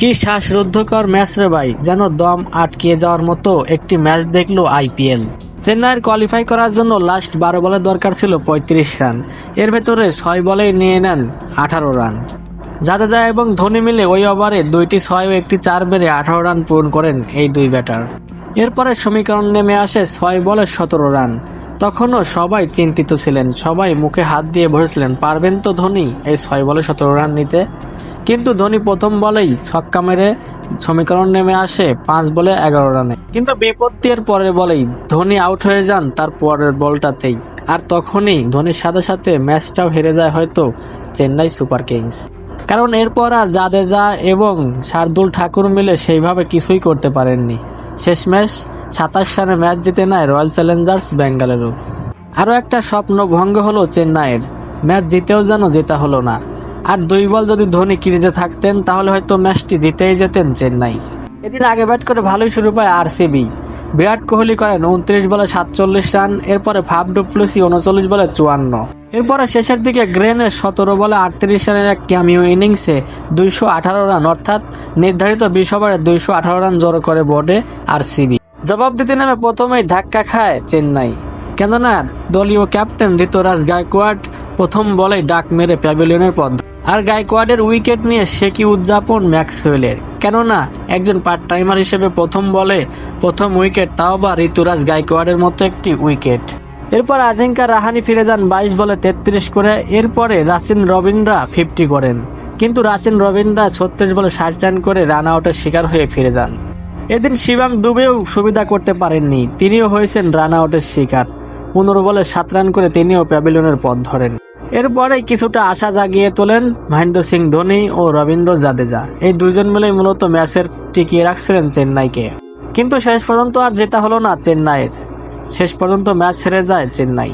কি শ্বাসরুদ্ধকর ম্যাচ রে ভাই? যেন দম আটকিয়ে যাওয়ার মতো একটি ম্যাচ দেখল আইপিএল চেন্নাইয়ের কোয়ালিফাই করার জন্য লাস্ট বারো বলে দরকার ছিল পঁয়ত্রিশ রান। এর ভেতরে ছয় বলেই নিয়ে নেন আঠারো রান। জাদেজা এবং ধোনি মিলে ওই ওভারে দুইটি ছয় ও একটি চার মেরে আঠারো রান পূরণ করেন এই দুই ব্যাটার এরপরে সমীকরণ নেমে আসে ছয় বলে সতেরো রান। তখনও সবাই চিন্তিত ছিলেন, সবাই মুখে হাত দিয়ে বসেছিলেন, পারবেন তো ধোনি এই ছয় বলে সতেরো রান নিতে? কিন্তু ধোনি প্রথম বলেই ছক্কা মেরে সমীকরণ নেমে আসে পাঁচ বলে এগারো রানে। কিন্তু বিপত্তির পরের বলেই ধোনি আউট হয়ে যান তার পরের বলটাতেই। আর তখনই ধোনির সাথে সাথে ম্যাচটাও হেরে যায় হয়তো চেন্নাই সুপার কিংস। কারণ এরপর আর জাদেজা এবং শার্দুল ঠাকুর মিলে সেইভাবে কিছুই করতে পারেননি। শেষমেশ সাতাশ রানে ম্যাচ জিতে নেয় রয়্যাল চ্যালেঞ্জার্স বেঙ্গালুরু। আরও একটা স্বপ্ন ভঙ্গ হলো চেন্নাইয়ের। ম্যাচ জিতেও যেন জেতা হলো না। আর দুই বল যদি ধোনি ক্রিজে থাকতেন, তাহলে হয়তো ম্যাচটি জিতেই যেতেন চেন্নাই। এদিন আগে ব্যাট করে ভালোই শুরু পায় আরসিবি। বিরাট কোহলি করেন উনত্রিশ বলে সাতচল্লিশ রান, এরপরে ফাফ ডুপ্লুসি উনচল্লিশ বলে চুয়ান্ন। এরপরে শেষের দিকে গ্রেনের সতেরো বলে আটত্রিশ রানের এক ক্যামিও ইনিংসে দুইশো আঠারো রান, অর্থাৎ নির্ধারিত বিশ ওভারে দুইশো আঠারো রান জড়ো করে বোর্ডে আরসিবি। জবাব দিতে নেমে প্রথমেই ধাক্কা খায় চেন্নাই। কেননা দলীয় ক্যাপ্টেন ঋতুরাজ গায়কোয়াড প্রথম বলেই ডাক মেরে প্যাভিলিয়নের ধরে। আর গায়কোয়াডের উইকেট নিয়ে সে কি উদযাপন ম্যাক্সওয়েলের? কেননা, একজন পার্ট টাইমার হিসেবে প্রথম বলে প্রথম উইকেট, তাও বা ঋতুরাজ গায়কোয়াডের মতো একটি উইকেট। এরপর আজিঙ্কা রাহানি ফিরে যান বাইশ বলে তেত্রিশ করে, এরপরে রাসিন রবিনরা ফিফটি করেন। কিন্তু রাসিন রবিনরা ছত্রিশ বলে ষাট রান করে রান আউটের শিকার হয়ে ফিরে যান। এদিন শিবাম দুবেও সুবিধা করতে পারেননি, তিনিও হয়েছেন রান আউটের শিকার। পনেরো বলে সাত রান করে তিনিও প্যাভিলিয়নের পথ ধরেন। এরপরে কিছুটা আশা জাগিয়ে তোলেন মহেন্দ্র সিং ধোনি ও রবীন্দ্র জাদেজা। এই দুজন মিলে মূলত ম্যাচের টিকিয়ে রাখছিলেন চেন্নাইকে। কিন্তু শেষ পর্যন্ত আর জেতা হলো না চেন্নাইয়ের। শেষ পর্যন্ত ম্যাচ হেরে যায় চেন্নাই।